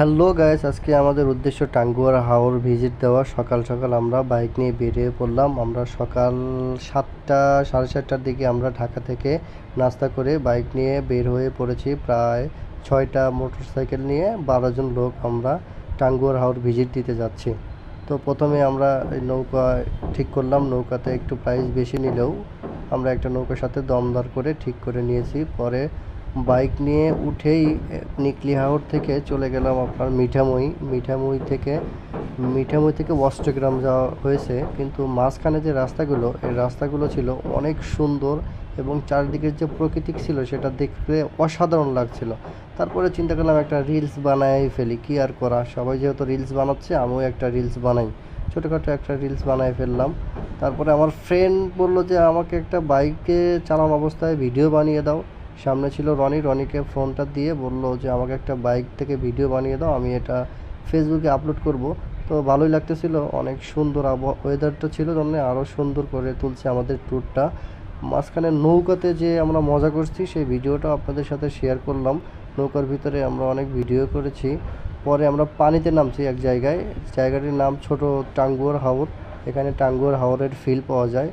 Hello guys, আজকে আমাদের উদ্দেশ্য টাঙ্গুয়ার হাওর ভিজিট দেওয়া। সকাল সকাল আমরা বাইক নিয়ে বেরিয়ে পড়লাম। আমরা সকাল সাতটা, সাড়ে সাতটার দিকে আমরা ঢাকা থেকে নাস্তা করে বাইক নিয়ে বের হয়ে পড়েছি। প্রায় ছয়টা মোটরসাইকেল নিয়ে বারো জন লোক আমরা টাঙ্গুয়ার হাওর ভিজিট দিতে যাচ্ছি। তো প্রথমে আমরা এই নৌকা ঠিক করলাম। নৌকাতে একটু প্রাইস বেশি নিলেও আমরা একটা নৌকার সাথে দমদার করে ঠিক করে নিয়েছি। পরে বাইক নিয়ে উঠেই নিকলি হাওর থেকে চলে গেলাম আপনার মিঠামই। মিঠামই থেকে মিঠামই থেকে অষ্টগ্রাম যাওয়া হয়েছে। কিন্তু মাঝখানে যে রাস্তাগুলো, এই রাস্তাগুলো ছিল অনেক সুন্দর এবং চারদিকের যে প্রকৃতিক ছিল সেটা দেখতে অসাধারণ লাগছিল। তারপরে চিন্তা করলাম একটা রিলস বানাই ফেলি, কি আর করা? সবাই যেহেতু রিলস বানাচ্ছে, আমিও একটা রিলস বানাই। ছোটোখাটো একটা রিলস বানাই ফেললাম। তারপরে আমার ফ্রেন্ড বলল যে, আমাকে একটা বাইকে চালানো অবস্থায় ভিডিও বানিয়ে দাও। সামনে ছিল রনি, রনিকে ফোনটা দিয়ে বলল যে, আমাকে একটা বাইক থেকে ভিডিও বানিয়ে দাও, আমি এটা ফেসবুকে আপলোড করব। তো ভালোই লাগতেছিল, অনেক সুন্দর আবহাওয়া ওয়েদারটা ছিল জন্য আরও সুন্দর করে তুলছে আমাদের ট্যুরটা মাঝখানে নৌকাতে যে আমরা মজা করছি, সেই ভিডিওটা আপনাদের সাথে শেয়ার করলাম। নৌকার ভিতরে আমরা অনেক ভিডিও করেছি। পরে আমরা পানিতে নামছি এক জায়গায়। জায়গাটির নাম ছোট টাঙ্গুয়ার হাওর। এখানে টাঙ্গুয়ার হাওরের ফিল পাওয়া যায়।